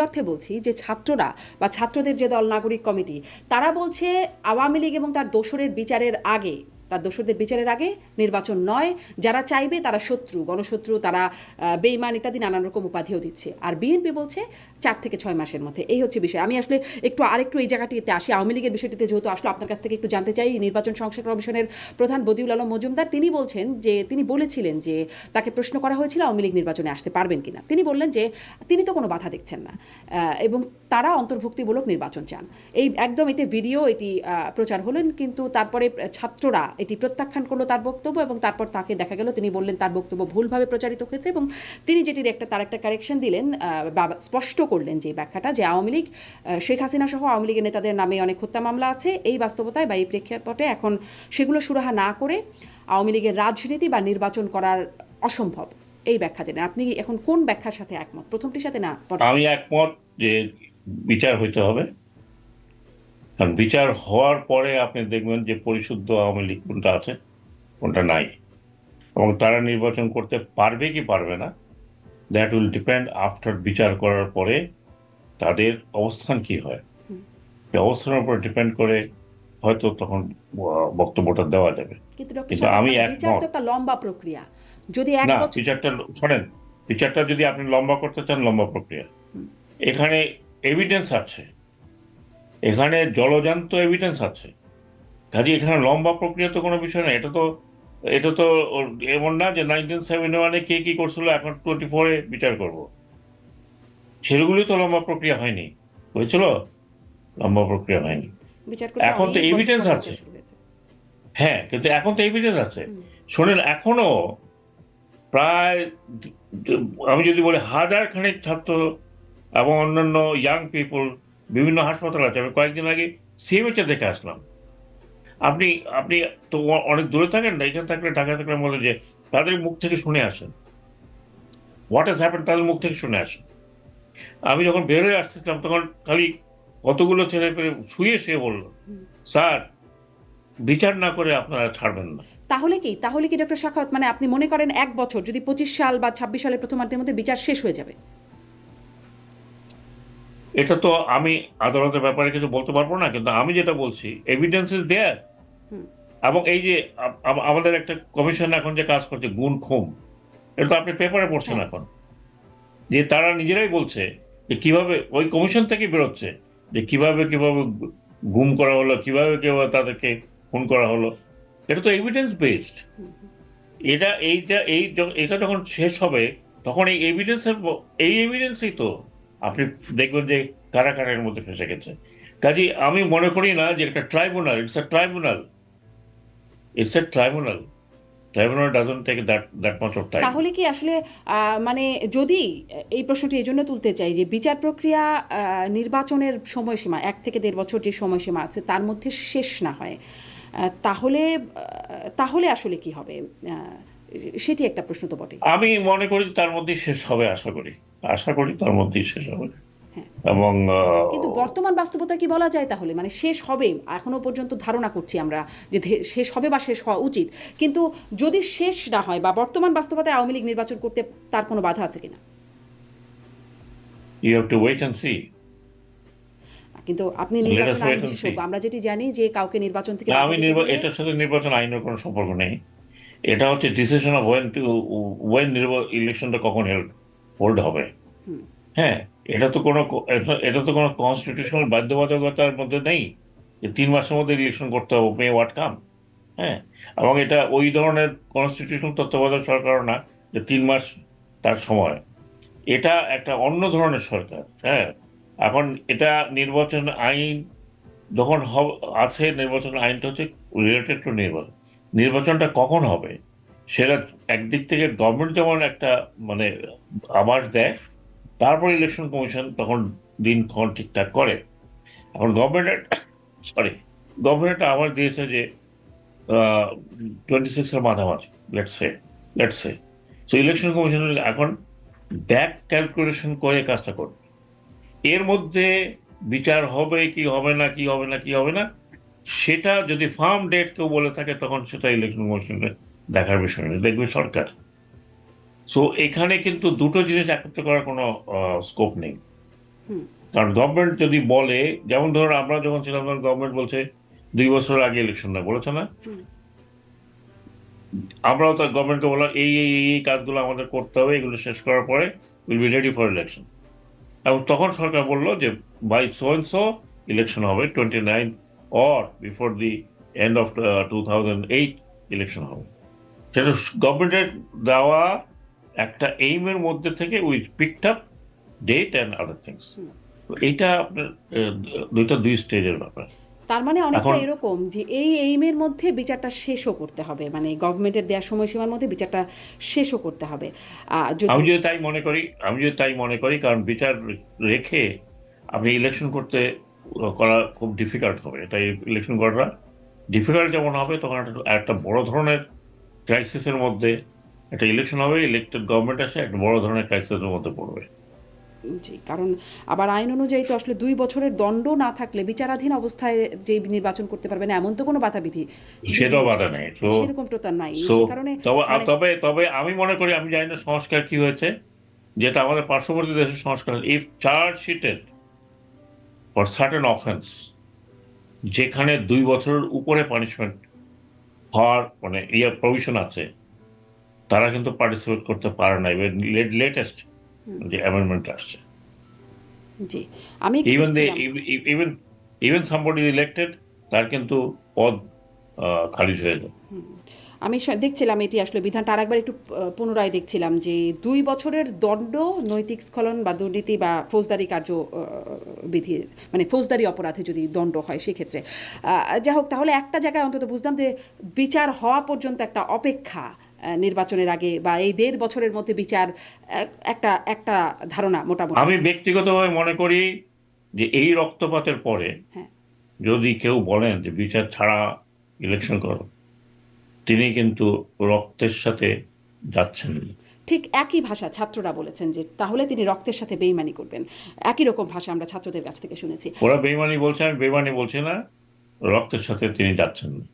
অর্থে বলছি যে ছাত্ররা বা ছাত্রদের যে দল নাগরিক কমিটি, তারা বলছে আওয়ামী লীগ এবং তার দোসরের বিচারের আগে তার দোসরদের বিচারের আগে নির্বাচন নয়। যারা চাইবে তারা শত্রু, গণশত্রু, তারা বেইমান ইত্যাদি নানান রকম উপাধিও দিচ্ছে। আর বিএনপি বলছে চার থেকে ছয় মাসের মধ্যে। এই হচ্ছে বিষয়। আমি আসলে একটু আরেকটু এই জায়গাটিতে আসি। আওয়ামী লীগের বিষয়টিতে যেহেতু আসলে, আপনার কাছ থেকে একটু জানতে চাই। নির্বাচন সংসদ কমিশনের প্রধান বদিউল আলম মজুমদার, তিনি বলছেন যে, তিনি বলেছিলেন যে, তাকে প্রশ্ন করা হয়েছিল আওয়ামী লীগ নির্বাচনে আসতে পারবেন কিনা। তিনি বললেন যে, তিনি তো কোনো বাধা দেখছেন না। এবং তারা অন্তর্ভুক্তিমূলক নির্বাচন চান। এই একদম এটি ভিডিও, এটি প্রচার হলেন, কিন্তু তারপরে ছাত্ররা এটি প্রত্যাখ্যান করল তার বক্তব্য এবং তারপর তাকে দেখা গেল, তিনি বললেন তার বক্তব্য ভুলভাবে প্রচারিত হয়েছে এবং তিনি যেটির একটা, তার একটা কারেকশন দিলেন স্পষ্ট করলেন যে ব্যাখ্যাটা যে আওয়ামী লীগ শেখ হাসিনা সহ আওয়ামী লীগের নেতাদের নামে অনেক হত্যা মামলা আছে। এই বাস্তবতায় বা এই প্রেক্ষাপটে এখন সেগুলো সুরাহা না করে আওয়ামী লীগের রাজনীতি বা নির্বাচন করার অসম্ভব। এই ব্যাখ্যা দিলেন। আপনি এখন কোন ব্যাখ্যার সাথে একমত? প্রথমটির সাথে না আমি একমত যে বিচার হইতে হবে। কারণ বিচার হওয়ার পরে আপনি দেখবেন যে পরিশুদ্ধ আওয়ামী লীগ কোনটা আছে কোনটা নাই। এবং তারা নির্বাচন করতে পারবে কি পারবে না দ্যাট উইল ডিপেন্ড আফটার বিচার করার পরে তাদের অবস্থান কি হয়। অবস্থানের উপর ডিপেন্ড করে হয়তো তখন বক্তব্যটা দেওয়া যাবে। কিন্তু আমি একমত। একটা লম্বা প্রক্রিয়া। যদি না বিচারটা শোনেন বিচারটা যদি আপনি লম্বা করতে চান লম্বা প্রক্রিয়া। এখানে এভিডেন্স আছে। এখানে জলজান্ত এভিডেন্স আছে। কাজে এখানে লম্বা প্রক্রিয়া তো কোনো বিষয় না। এটা তো এটা তো এমন না যে নাইনটিন সেভেন্টি ওয়ানে কে কী করছিল এখন টোয়েন্টি ফোরে বিচার করব। সেগুলি তো লম্বা প্রক্রিয়া হয়নি। হয়েছিল লম্বা প্রক্রিয়া হয়নি। এখন তো পর আছে। হ্যাঁ কিন্তু এখন তো এভিডেন্স আছে। শোনেন এখনও প্রায় আমি যদি বলি হাজার খানেক ছাত্র এবং অন্যান্য ইয়াং পিপল বিভিন্ন হাসপাতাল আছে। আমি কয়েকদিন আগে সিএমএচে দেখে আসলাম। আপনি আপনি তো অনেক দূরে থাকেন না, এখানে থাকলে ঢাকা থাকলে বলে যে, তাদের মুখ থেকে শুনে আসেন। হোয়াট হ্যাজ হ্যাপেন তাদের মুখ থেকে শুনে আসেন। আমি যখন বেরোয় আসছিলাম, তখন খালি কতগুলো ছেলে পেলে শুয়ে শুয়ে বলল। স্যার, বিচার না করে আপনারা ছাড়বেন না। তাহলে কি? তাহলে কি ডক্টর শাখাওয়াত মানে আপনি মনে করেন এক বছর, যদি পঁচিশ সাল বা ছাব্বিশ সালের প্রথমার্ধের মধ্যে বিচার শেষ হয়ে যাবে? এটা তো আমি আদালতের ব্যাপারে কিছু বলতে পারব না কিন্তু আমি যেটা বলছি এভিডেন্স ইজ দেয়ার এবং এই যে আমাদের একটা কমিশন এখন যে কাজ করছে গুণ খুম এটা তো আপনি পেপারে পড়ছেন হ্যাঁ। এখন। যে তারা নিজেরাই বলছে যে কীভাবে ওই কমিশন থেকে বেরোচ্ছে যে কীভাবে কীভাবে গুম করা হলো কীভাবে কীভাবে তাদেরকে খুন করা হলো এটা তো এভিডেন্স বেসড এটা এইটা এই এটা যখন শেষ হবে তখন এই এভিডেন্সের এই এভিডেন্সই তো আপনি দেখবেন যে কারা কারা এর মধ্যে ফেসে গেছে। কাজে আমি মনে করি না যে একটা tribunal, it's a tribunal. It's a tribunal. Tribunal that that তাহলে কি আসলে মানে যদি এই প্রশ্নটি এই জন্য তুলতে চাই যে বিচার প্রক্রিয়া নির্বাচনের সময়সীমা, এক থেকে দেড় বছর যে সময়সীমা আছে, তার মধ্যে শেষ না হয় তাহলে তাহলে আসলে কি হবে? সেটি একটা প্রশ্ন তো বটে আমি মনে করি তার মধ্যেই শেষ হবে আশা করি। আশা করি তার মধ্যেই শেষ হবে। হ্যাঁ। এবং কিন্তু বর্তমান বাস্তবতা কি বলা যায় তাহলে? মানে শেষ হবে এখনও পর্যন্ত ধারণা করছি আমরা যে শেষ হবে বা শেষ হওয়া উচিত। কিন্তু যদি শেষ না হয় বা বর্তমান বাস্তবতায় আওয়ামী লীগ নির্বাচন করতে তার কোনো বাধা আছে কিনা? Have to wait and see. কিন্তু আপনি নির্বাচন আইন. আমরা যেটি জানি যে কাউকে নির্বাচন থেকে আমি এটার সাথে নির্বাচন আইনের কোনো সম্পর্ক নেই। এটা হচ্ছে decision of when to when ইলেকশনটা কখন হেল্ড হোল্ড হবে। হ্যাঁ এটা তো কোনো এটা- তো কোনো কনস্টিটিউশনাল বাধ্যবাধকতার মধ্যে নেই যে তিন মাসের মধ্যে ইলেকশন করতে হবে মে হোয়াট কাম হ্যাঁ এবং এটা ওই ধরনের কনস্টিটিউশনাল তত্ত্বাবধায়ক সরকারও না যে তিন মাস তার সময়। এটা একটা অন্য ধরনের সরকার হ্যাঁ। এখন এটা নির্বাচন আইন যখন হব- আছে নির্বাচন আইনটা হচ্ছে রিলেটেড টু নির্বাচন। নির্বাচনটা কখন হবে? সেটা একদিক থেকে গভর্নমেন্ট যেমন একটা মানে আবাস দেয়, তারপর ইলেকশন কমিশন তখন দিনক্ষণ ঠিকঠাক করে। এখন গভর্নমেন্ট সরি গভর্নমেন্ট আবার দিয়েছে যে টোয়েন্টি সিক্সের মাঝামাঝি let's say let's say so election commission এখন ব্যাক ক্যালকুলেশন করে কাজটা করবে। এর মধ্যে বিচার হবে কি হবে না, কি হবে না, কি হবে না সেটা যদি ফার্ম ডেট কেউ বলে থাকে তখন সেটা ইলেকশন কমিশনের দেখার বিষয় নেই দেখবে সরকার। সো এখানে কিন্তু দুটো জিনিস একত্র করার কোনো স্কোপ নেই। কারণ গভর্নমেন্ট যদি বলে যেমন ধরুন আমরা যখন ছিলাম তখন গভর্নমেন্ট বলছে দুই বছর আগে ইলেকশন না বলেছে না? আমরাও তো গভর্নমেন্টকে বললাম এই এই এই কাজগুলো আমাদের করতে হবে এগুলো শেষ করার পরে will be ready for election এবং তখন সরকার বলল যে বাই সো সো ইলেকশন হবে twenty nine before the end of two thousand eight election হবে। সেটা গভর্নমেন্টের দেওয়া একটা এইমের মধ্যে থেকে we picked up date and other things. এইটা আপনার দুইটা দুই স্টেজের ব্যাপার। তার মানে অনেকটা এরকম যে এই এইমের মধ্যে বিচারটা শেষও করতে হবে মানে গভর্নমেন্টের দেওয়ার সময়সীমার মধ্যে বিচারটা শেষও করতে হবে। আমি যদি তাই মনে করি আমি যদি তাই মনে করি কারণ বিচার রেখে আপনি ইলেকশন করতে করা খুব ডিফিকাল্ট হবে। এটা ইলেকশন করাটা ডিফিকাল্ট যেমন হবে তখন একটা একটা বড় ধরনের ক্রাইসিসের মধ্যে একটা ইলেকশন হবে ইলেক্টেড গভর্নমেন্ট আসে একটা বড় ধরনের ক্রাইসিসের মধ্যে পড়বে। জি কারণ আবার আইন অনুযায়ী তো আসলে দুই বছরের দণ্ড না থাকলে বিচারাধীন অবস্থায় যে নির্বাচন করতে পারবে না এমন তো কোনো বাধা বিধি সেটাও বাধা নেই। তো সেরকম তো তার নাই। সে কারণে তবে মানে- তবে তবে আমি মনে করি আমি জানি না সংস্কার কি হয়েছে। যেটা আমাদের পার্শ্ববর্তী দেশের সংস্কার if charge sheeted for certain offence যেখানে দুই বছরের উপরে পানিশমেন্ট হওয়ার মানে ইয়ে প্রভিশন আছে তারা কিন্তু পার্টিসিপেট করতে পারে না এবার লেটেস্ট। যে অ্যামেন্ডমেন্ট আসছে জি আমি even they even even somebody elected তার কিন্তু পদ খারিজ হয়ে যায়। আমি দেখছিলাম এটি আসলে বিধানটা আরেকবার একটু পুনরায় দেখছিলাম যে দুই বছরের দণ্ড নৈতিক স্খলন বা দুর্নীতি বা ফৌজদারি কার্য বিধি মানে ফৌজদারি অপরাধে যদি দণ্ড হয় সেক্ষেত্রে যাই হোক তাহলে একটা জায়গায় অন্তত বুঝলাম যে বিচার হওয়া পর্যন্ত একটা অপেক্ষা নির্বাচনের আগে বা এই দেড় বছরের মধ্যে বিচার একটা একটা ধারণা মোটামুটি আমি ব্যক্তিগতভাবে মনে করি যে এই রক্তপাতের পরে হ্যাঁ। যদি কেউ বলেন যে বিচার ছাড়া ইলেকশন করো তিনি কিন্তু রক্তের সাথে যাচ্ছেন। ঠিক একই ভাষা ছাত্ররা বলেছেন যে তাহলে তিনি রক্তের সাথে বেইমানি করবেন। একই রকম ভাষা আমরা ছাত্রদের কাছ থেকে শুনেছি। ওরা বেইমানি বলছে আমি বেইমানি বলছি না রক্তের সাথে তিনি যাচ্ছেন না।